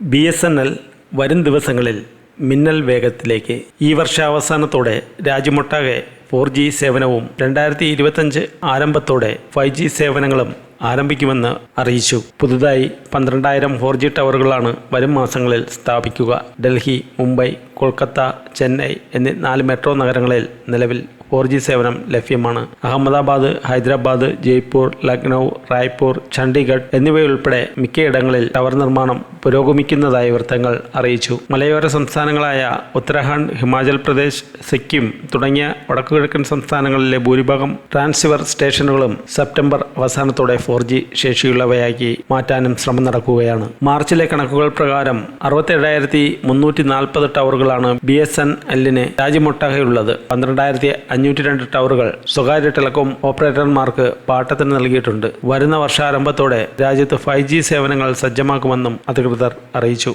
B S N L വരും ദിവസങ്ങളിൽ മിന്നൽ വേഗത്തിലേക്ക്. ഈ വർഷാവസാനത്തോടെ രാജ്യമൊട്ടാകെ ഫോർ ജി സേവനവും രണ്ടായിരത്തി ഇരുപത്തഞ്ച് ആരംഭത്തോടെ ഫൈവ് ജി സേവനങ്ങളും ആരംഭിക്കുമെന്ന് അറിയിച്ചു. പുതുതായി പന്ത്രണ്ടായിരം ഫോർ ജി ടവറുകളാണ് വരും മാസങ്ങളിൽ സ്ഥാപിക്കുക. ഡൽഹി മുംബൈ കൊൽക്കത്ത ചെന്നൈ എന്നീ നാല് മെട്രോ നഗരങ്ങളിൽ നിലവിൽ ഫോർ ജി സേവനം ലഭ്യമാണ്. അഹമ്മദാബാദ് ഹൈദരാബാദ് ജയ്പൂർ ലക്നൗ റായ്പൂർ ചണ്ഡീഗഡ് എന്നിവയുൾപ്പെടെ മിക്കയിടങ്ങളിൽ ടവർ നിർമ്മാണം പുരോഗമിക്കുന്നതായി വൃത്തങ്ങൾ അറിയിച്ചു. മലയോര സംസ്ഥാനങ്ങളായ ഉത്തരാഖണ്ഡ് ഹിമാചൽ പ്രദേശ് സിക്കിം തുടങ്ങിയ വടക്കുകിഴക്കൻ സംസ്ഥാനങ്ങളിലെ ഭൂരിഭാഗം ട്രാൻസ്ഫർ സ്റ്റേഷനുകളും സെപ്റ്റംബർ അവസാനത്തോടെ ഫോർ ജി ശേഷിയുള്ളവയാക്കി മാറ്റാനും ശ്രമം നടക്കുകയാണ്. മാർച്ചിലെ കണക്കുകൾ പ്രകാരം അറുപത്തേഴായിരത്തി മുന്നൂറ്റി നാൽപ്പത് ടവറുകളാണ് ബി എസ് എൻ എല്ലിന് രാജ്യമൊട്ടാകെയുള്ളത്. പന്ത്രണ്ടായിരത്തി അഞ്ഞൂറ്റി രണ്ട് ടവറുകൾ സ്വകാര്യ ടെലികോം ഓപ്പറേറ്റർമാർക്ക് പാട്ടത്തിന് നൽകിയിട്ടുണ്ട്. വരുന്ന വർഷാരംഭത്തോടെ രാജ്യത്ത് ഫൈവ് ജി സേവനങ്ങൾ സജ്ജമാക്കുമെന്നും അധികൃതർ അറിയിച്ചു.